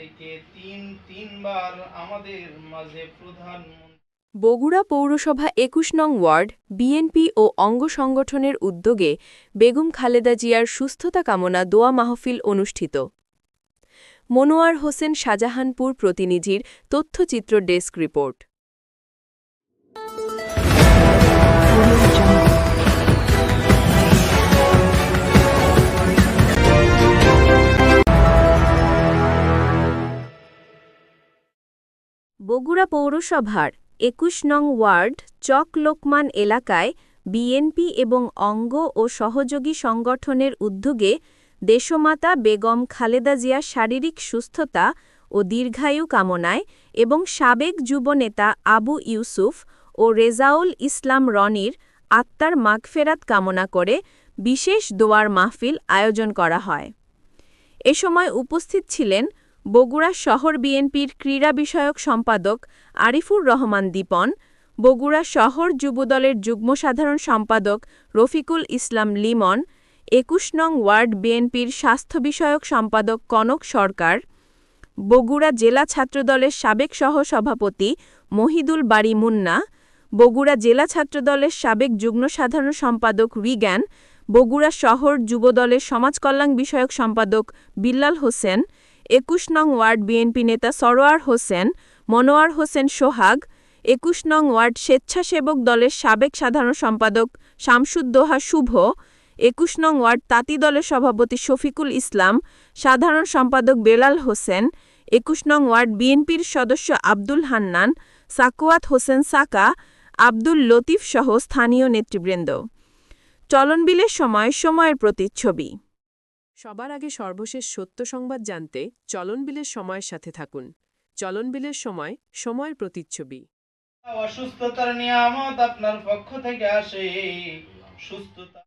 থেকে তিন, তিনবার আমাদের মাঝে প্রধানমন্ত্রী বগুড়া পৌরসভা একুশ নং ওয়ার্ড, বিএনপি ও অঙ্গ সংগঠনের উদ্যোগে বেগম খালেদা জিয়ার সুস্থতা কামনা দোয়া মাহফিল অনুষ্ঠিত। মনোয়ার হোসেন শাজাহানপুর প্রতিনিধির তথ্যচিত্র ডেস্ক রিপোর্ট। বগুড়া পৌরসভার একুশ নং ওয়ার্ড চক লোকমান এলাকায় বিএনপি এবং অঙ্গ ও সহযোগী সংগঠনের উদ্যোগে দেশমাতা বেগম খালেদা জিয়া শারীরিক সুস্থতা ও দীর্ঘায়ু কামনায় এবং সাবেক যুবনেতা আবু ইউসুফ ও রেজাউল ইসলাম রনির আত্মার মাগফেরাত কামনা করে বিশেষ দোয়ার মাহফিল আয়োজন করা হয়। এ সময় উপস্থিত ছিলেন বগুড়া শহর বিএনপির ক্রীড়া বিষয়ক সম্পাদক আরিফুর রহমান দীপন, বগুড়া শহর যুবদলের যুগ্ম সাধারণ সম্পাদক রফিকুল ইসলাম লিমন, একুশ নং ওয়ার্ড বিএনপির স্বাস্থ্য বিষয়ক সম্পাদক কনক সরকার, বগুড়া জেলা ছাত্রদলের সাবেক সহ-সভাপতি মহিদুল বাড়ি মুন্না, বগুড়া জেলা ছাত্রদলের সাবেক যুগ্ম সাধারণ সম্পাদক রিগ্যান বগুড়া শহর যুবদলের সমাজকল্যাণ বিষয়ক সম্পাদক বিল্লাল হোসেন একুশ নং ওয়ার্ড বিএনপি নেতা সরোয়ার হোসেন, মনোয়ার হোসেন সোহাগ, একুশ নং ওয়ার্ড স্বেচ্ছাসেবক দলের সাবেক সাধারণ সম্পাদক শামসুদ্দোহা শুভ, একুশ নং ওয়ার্ড তাঁতি দলের সভাপতি শফিকুল ইসলাম, সাধারণ সম্পাদক বেলাল হোসেন, একুশ নং ওয়ার্ড বিএনপির সদস্য আব্দুল হান্নান, সাকুয়াত হোসেন সাকা, আব্দুল লতিফ সহ স্থানীয় নেতৃবৃন্দ। চলনবিলের সময়, সময়ের প্রতিচ্ছবি। সবার আগে সর্বশেষ সত্য সংবাদ জানতে চলনবিলের সময়ের সাথে থাকুন। চলনবিলের সময়, সময়ের প্রতিচ্ছবি। অসুস্থতার নিয়ামত আপনার পক্ষ থেকে আসে। সুস্থতা